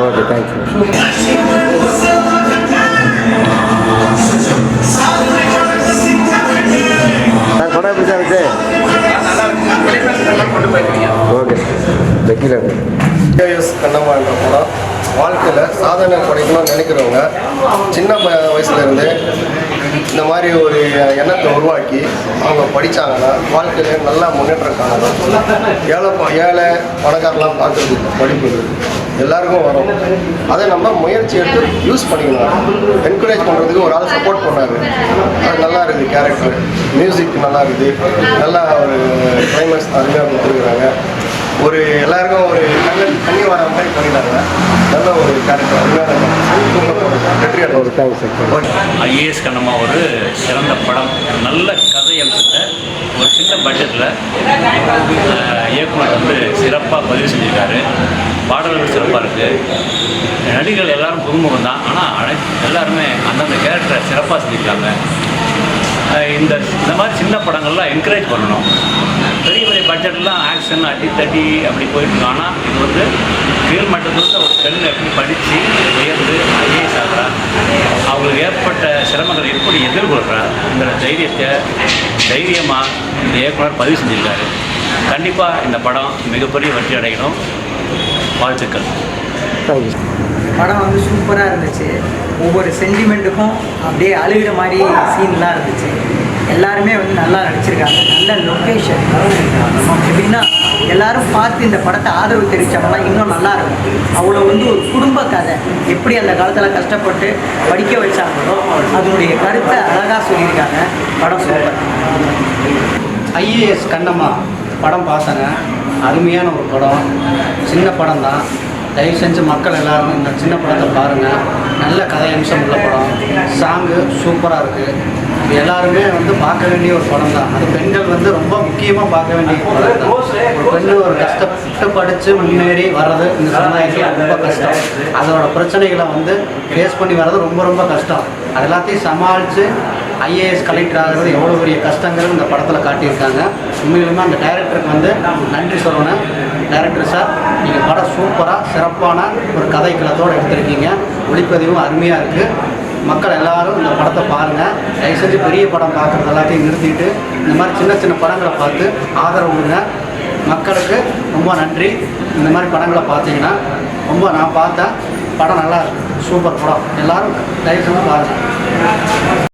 Okay thanks sir படம் எப்படி sir okay வெக்கில கேஎஸ் கண்ணம்மா என்ற படம் வாழ்க்கையில் சாதனை படைக்கணும்னு நினைக்கிறவங்க சின்ன ப- வயசுல இருந்து இந்த மாதிரி ஒரு எண்ணத்தை உருவாக்கி அவங்க படித்தாங்கன்னா வாழ்க்கையில் நல்லா முன்னேற்றம் காணலாம். ஏழை ஏழை பணக்காரெலாம் பார்க்குறது படிப்பு எல்லாருக்கும் வரும். அதை நம்ம முயற்சி எடுத்து யூஸ் பண்ணிக்கலாம் என்கரேஜ் பண்ணுறதுக்கு ஒரு ஆள் சப்போர்ட் பண்ணாரு. அது நல்லா இருக்குது கேரக்டர் மியூசிக் நல்லா இருக்குது. நல்லா ஒரு கிளைமேக்ஸ் அருமையாக கொடுத்துருக்குறாங்க. ஒரு எல்லாருக்கும் ஒரு கண்ணு தண்ணி வர மாதிரி பண்ணிடுறாங்க நல்ல ஒரு கேரக்டர் அருமையான வெற்றி ஒரு அடைவோம் தேங்க்ஸ் சார் ஐஏஎஸ் கண்ணம்மா ஒரு சிறந்த படம் நல்ல கதை அம்சத்தை ஒரு சின்ன பட்ஜெட்டில் இயக்குனர் வந்து சிறப்பாக பதிவு செஞ்சுருக்காரு. பாடல்கள் சிறப்பாக இருக்குது நடிகர்கள் எல்லாரும் புதுமுகம் தான். ஆனால் எல்லாருமே அந்தந்த கேரக்டரை சிறப்பாக செஞ்சுருக்காங்க. இந்த இந்த மாதிரி சின்ன படங்கள்லாம் என்கரேஜ் பண்ணணும். பெரிய பெரிய பட்ஜெட்லாம் ஆக்ஷன் அடி தடி அப்படி போயிட்டு இருக்கு. ஆனால் இது வந்து கீழ் மட்டத்தில் ஒரு பெண் எப்படி படித்து உயர்ந்து ஐஏஎஸ் ஆகிறா ஏற்பட்ட சிரமங்களை எப்படி எதிர்கொள்கிறாங்கிற தைரியத்தை தைரியமாக இந்த இயக்குனர் பதிவு செஞ்சுருக்காரு. கண்டிப்பாக இந்த படம் மிகப்பெரிய வெற்றி அடையணும். வாழ்த்துக்கள். படம் வந்து சூப்பராக இருந்துச்சு. ஒவ்வொரு சென்டிமெண்ட்டுக்கும் அப்படியே அழுகிற மாதிரி சீன்லாம் இருந்துச்சு. எல்லாருமே வந்து நல்லா நடிச்சிருக்காங்க. நல்ல லொக்கேஷன் பார்த்து இந்த படத்தை ஆதரவு தெரிவித்தாங்கன்னா இன்னும் நல்லா இருக்கும். அவ்வளோ வந்து ஒரு குடும்ப கதை எப்படி அந்த காலத்தில் கஷ்டப்பட்டு படிக்க வச்சாங்களோ அதனுடைய கருத்தை அழகாக சொல்லியிருக்காங்க. படம் சூப்பர் ஐஏஎஸ் கண்ணம்மா படம் பார்த்தேங்க அருமையான ஒரு படம். சின்ன படம் தான் தயவு செஞ்சு மக்கள் எல்லாரும் இந்த சின்ன படத்தை பாருங்கள் நல்ல கதை அம்சம் உள்ள படம். சாங்கு சூப்பராக இருக்குது எல்லாருமே வந்து பார்க்க வேண்டிய ஒரு படம் தான். அது பெண்கள் வந்து ரொம்ப முக்கியமாக பார்க்க வேண்டிய படம் தான். ஒரு பெண்ணு ஒரு கஷ்டப்பட்டு படித்து முன்னேறி வர்றது இந்த சமுதாயத்தில் ரொம்ப கஷ்டம். அதோட பிரச்சனைகளை வந்து ஃபேஸ் பண்ணி வர்றது ரொம்ப ரொம்ப கஷ்டம். அது எல்லாத்தையும் சமாளித்து ஐஏஎஸ் கலெக்டர் ஆகிறது எவ்வளோ பெரிய கஷ்டங்கள் இந்த படத்தில் காட்டியிருக்காங்க. உண்மையிலுமே அந்த டைரக்டருக்கு வந்து நன்றி சொல்லணும். டேரக்டர் சார் நீங்கள் படம் சூப்பராக சிறப்பான ஒரு கதைக்களத்தோடு எடுத்திருக்கீங்க. ஒளிப்பதிவும் அருமையாக இருக்குது மக்கள் எல்லாரும் இந்த படத்தை பாருங்கள் தயவு செஞ்சு பெரிய படம் பார்க்குறது எல்லாத்தையும் நிறுத்திட்டு இந்த மாதிரி சின்ன சின்ன படங்களை பார்த்து ஆதரவு கொடுங்க. மக்களுக்கு ரொம்ப நன்றி. இந்த மாதிரி படங்களை பார்த்தீங்கன்னா ரொம்ப நான் பார்த்தேன். படம் நல்லா இருக்கு. சூப்பர் படம். எல்லோரும் தயவு செஞ்சு பாருங்கள்